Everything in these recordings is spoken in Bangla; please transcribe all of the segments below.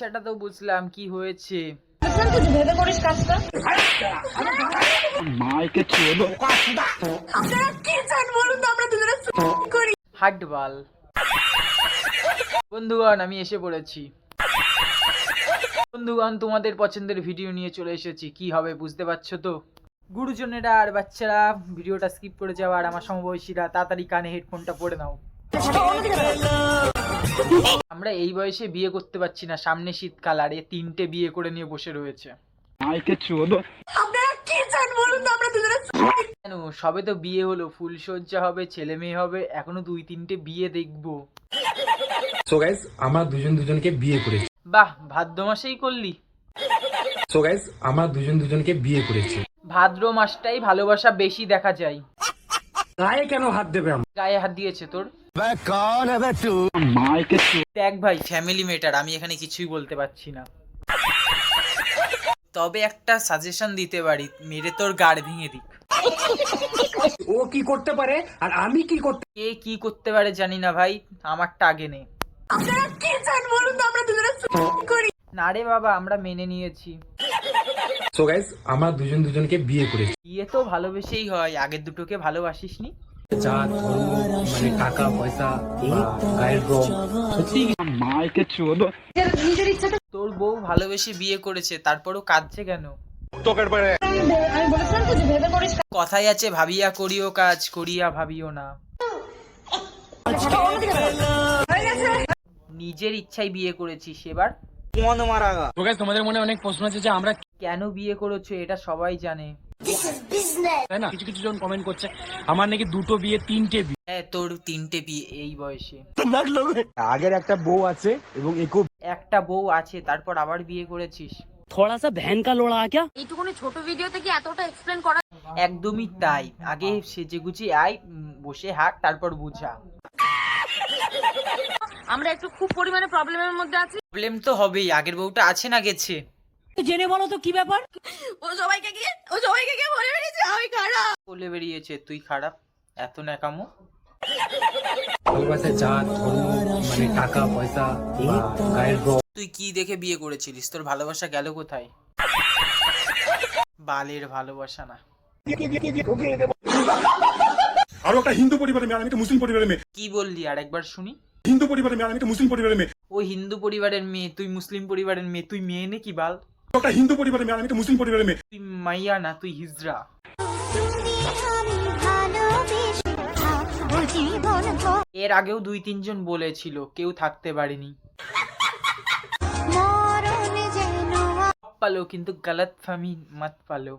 পয়সাটা তো বুঝলাম, কি হয়েছে? হাটবাল বন্ধুগণ, আমি এসে পড়েছি। বন্ধুগণ, তোমাদের পছন্দের ভিডিও নিয়ে চলে এসেছি। কি হবে, বুঝতে পারছ তো? গুরুজনেরা আর বাচ্চারা ভিডিওটা স্কিপ করে যাওয়া আর আমার সমবয়সীরা, তাড়াতাড়ি কানে হেডফোনটা পরে নাও। আমরা এই বয়সে বিয়ে করতে পারছি না। সামনে শীতকাল আর এ তিনটে বিয়ে করে নিয়ে বসে রয়েছে। আমরা কেন? সবে তো বিয়ে হলো ফুলসজ্জা হবে ছেলে মেয়ে হবে এখনও দুই তিনটে বিয়ে দেখব। সো গাইস আমরা দুজন দুজনকে বিয়ে করেছি। বাহ ভাদ্র মাসেই করলি। সো গাইস আমরা দুজন দুজনকে বিয়ে করেছি। ভাদ্র মাসটাই ভালোবাসা বেশি দেখা যায়। গায়ে কেন হাত দেবে আমার? গায়ে হাত দিয়েছে তোর? দেখ ভাই ফ্যামিলি মেটার আমি এখানে কিছুই বলতে পারছি না। তবে একটা সাজেশন দিতে পারি মেরে তোর গাড় ভেঙে দিক। ও কি করতে পারে? আর আমি কি করতে কে কি করতে পারে জানি না ভাই আমারটা আগে নে। না রে বাবা আমরা মেনে নিয়েছি। সো গাইস আমরা দুজন দুজনকে বিয়ে করেছি। বিয়ে তো ভালোবেসেই হয় আগের দুটোকে ভালোবাসিসনি। জাত ধর্ম মানে টাকা পয়সা গায়ের রং সত্যি নিজের ইচ্ছাতে তোর বউ ভালোবেসে বিয়ে করেছে তারপরও কাঁদছে কেন? আমি বলেছিলাম তো যে ভেবে করিস কথাই আছে ভাবিয়া করিও কাজ করিয়া ভাবিও না। নিজের ইচ্ছাই বিয়ে করেছিস এবার। তো গাইস তোমাদের মনে অনেক প্রশ্ন আছে যে আমরা কেন বিয়ে করেছ এটা সবাই জানে। তাই না? কিছু কিছু জন কমেন্ট করছে আমার নাকি দুটো বিয়ে তিনটে বিয়ে। হ্যাঁ তোর তিনটে বিয়ে এই বয়সে। আগের একটা বউ আছে এবং একো একটা বউ আছে তারপর আবার বিয়ে করেছিস। থোড়া সা ভ্যান কা লোড়া আ এইটুকুনি ছোট ভিডিওতে কি এতটা এক্সপ্লেন করা একদমই তাই। আগে সেজে গুছি আয় বসে হাঁক তারপর বুঝা। আমরা একটু খুব পরিমাণে প্রবলেমের মধ্যে আছি। প্রবলেম তো হবেই আগের বউটা আছে না গেছে? জেনে বলো তো কি ব্যাপার? ও সবাইকে গিয়ে ও সবাইকে গিয়ে বলে বেরিয়েছে আমি খারাপ। বলে বেরিয়েছে তুই খারাপ? এত ন্যাকামো? ভালোবাসা জাত ধর্ম মানে টাকা পয়সা গায়ের রং। তুই কি দেখে বিয়ে করেছিলিস? তোর ভালোবাসা গেল কোথায়? বালের ভালোবাসা না। আরও একটা হিন্দু পরিবারের মেয়ে আর আমি একটা মুসলিম পরিবারের মেয়ে। কি বললি? আর একবার শুনি। হিন্দু পরিবারের মেয়ে আর আমি একটা মুসলিম পরিবারের মেয়ে। ও হিন্দু পরিবারের মেয়ে তুই মুসলিম পরিবারের মেয়ে তুই মেয়ে নাকি বাল? একটা হিন্দু পরিবারের মেয়ে আমি একটা মুসলিম পরিবারের মেয়ে। তুই মাইয়া না তুই হিজরা এর আগেও দুই তিনজন বলেছিল কেউ থাকতে পারেনি। পালো কিন্তু গালাত ফামি মত পালো।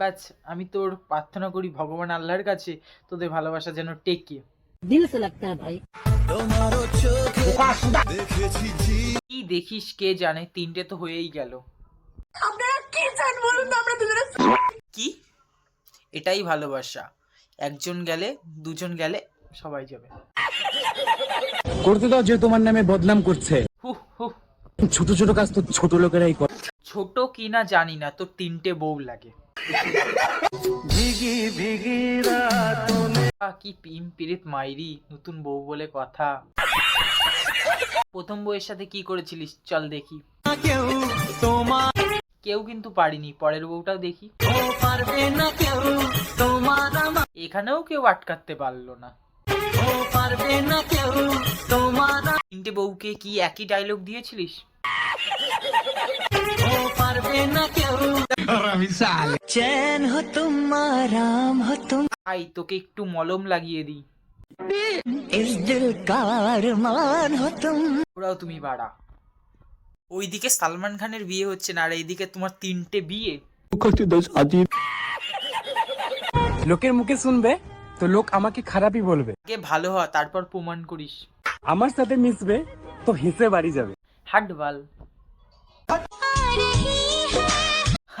বাজ আমি তোর প্রার্থনা করি ভগবান আল্লাহর কাছে তোদের ভালোবাসা যেন টেকে। দিল সে লাগতা ভাই। কি দেখিস কে জানে? তিনটে তো হয়েই গেল। আপনারা কি চান বলুন তো আমরা দুজনে কি? এটাই ভালোবাসা। একজন গেলে দুজন গেলে সবাই যাবে। করতে দাও যে তোমার নামে বদনাম করছে। হু হু। ছোট ছোট কাজ তো ছোট লোকেরাই করে। ছোট কি না জানি না তোর তিনটে বউ লাগে। কি পিম পিরিত মাইরি নতুন বউ বলে কথা। প্রথম বউয়ের সাথে কি করেছিলিস? চল দেখি। কেউ কিন্তু পারিনি পরের বউটাও দেখি। এখানেও কেউ আটকাতে পারল না। তিনটে বউকে কি একই ডায়লগ দিয়েছিলিস? चैन हो तुम आराम हो तुम আই তোকে একটু মলম লাগিয়ে দিই इस दिल का अरमान हो तुम ওরাও তুমি বাড়া ওইদিকে সালমান খানের বিয়ে হচ্ছে না আর এইদিকে তোমার তিনটে বিয়ে লোকের মুখে শুনবে তো লোক আমাকে খারাপই বলবে আগে ভালো হ তারপর প্রমাণ করিস আমার সাথে মিশবে তো হেসে বাড়ি যাবে হাট বাল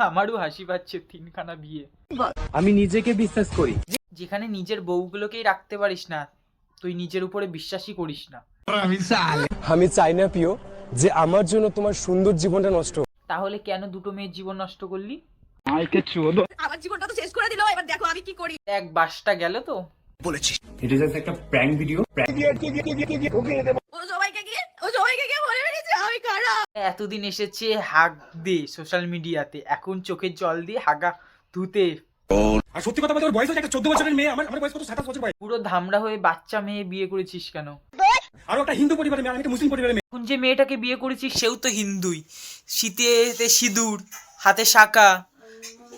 আমারও হাসি পাচ্ছে তিনখানা বিয়ে আমি নিজেকে বিশ্বাস করি যেখানে নিজের বউগুলোকেই রাখতে পারিস না তুই নিজের উপরে বিশ্বাসই করিস না আমি চাই না প্রিয় যে আমার জন্য তোমার সুন্দর জীবনটা নষ্ট তাহলে কেন দুটো মেয়ের জীবন নষ্ট করলি আমার জীবনটা তো শেষ করে দিল এবার দেখো আমি কি করি এক বাসটা গেল তো এটা জাস্ট একটা প্র্যাঙ্ক ভিডিও ও সবাইকে গিয়ে ও সবাইকে গিয়ে বলে বেরিয়েছে আমি খারাপ এতদিন এসেছে হাগ দে সোশ্যাল মিডিয়াতে এখন চোখের জল দিয়ে হাগা ধুতে। আর সত্যি কথা বলতে ওর বয়স হচ্ছে একটা চোদ্দ বছরের মেয়ে আমার আমার বয়স কত? সাতাশ বছর বয়স। পুরো ধামড়া হয়ে বাচ্চা মেয়ে বিয়ে করেছিস কেন? আরও একটা হিন্দু পরিবারের মেয়ে আমি একটা মুসলিম পরিবারের মেয়ে। এখন যে মেয়েটাকে বিয়ে করেছিস সেও তো হিন্দুই। শীতেতে সিঁদুর হাতে শাঁকা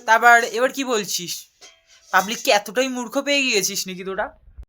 তারপর এবার কি বলছিস? পাবলিককে এতটাই মূর্খ পেয়ে গিয়েছিস নাকি তোরা?